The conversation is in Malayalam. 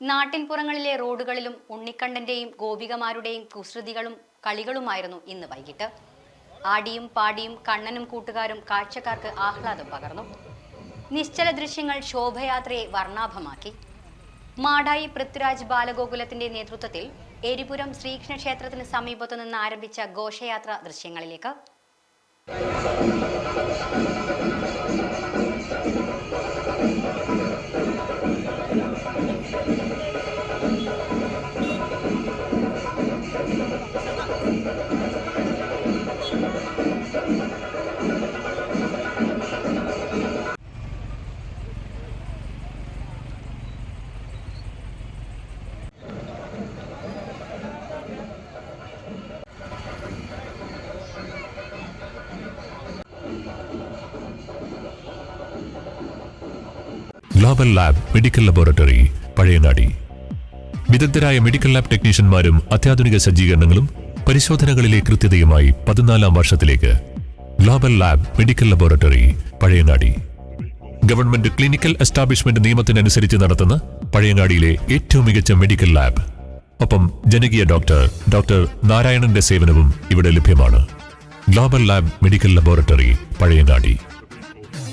നാട്ടിൻപുറങ്ങളിലെ റോഡുകളിലും ഉണ്ണിക്കണ്ണന്റെയും ഗോപികമാരുടെയും കുസൃതികളും കളികളുമായിരുന്നു ഇന്ന് വൈകിട്ട്. ആടിയും പാടിയും കണ്ണനും കൂട്ടുകാരും കാഴ്ചക്കാർക്ക് ആഹ്ലാദം പകർന്നു. നിശ്ചല ദൃശ്യങ്ങൾ ശോഭയാത്രയെ വർണാഭമാക്കി. മാടായി പൃഥ്വിരാജ് ബാലഗോകുലത്തിന്റെ നേതൃത്വത്തിൽ എരിപുരം ശ്രീകൃഷ്ണ ക്ഷേത്രത്തിന് സമീപത്തു നിന്ന് ആരംഭിച്ച ഘോഷയാത്ര ദൃശ്യങ്ങളിലേക്ക്. Global lab medical laboratory Pazhayangadi വിദഗ്ധരായ മെഡിക്കൽ ലാബ് ടെക്നീഷ്യന്മാരും അത്യാധുനിക സജ്ജീകരണങ്ങളും പരിശോധനകളിലെ കൃത്യതയുമായി പതിനാലാം വർഷത്തിലേക്ക് global lab medical laboratory Pazhayangadi. Government clinical establishment നിയമത്തിനനുസരിച്ച് നടത്തുന്ന പഴയങ്ങാടിയിലെ ഏറ്റവും മികച്ച മെഡിക്കൽ ലാബ്. ഒപ്പം ജനകീയ ഡോക്ടർ ഡോക്ടർ നാരായണന്റെ സേവനവും ഇവിടെ ലഭ്യമാണ്. Global lab medical laboratory Pazhayangadi.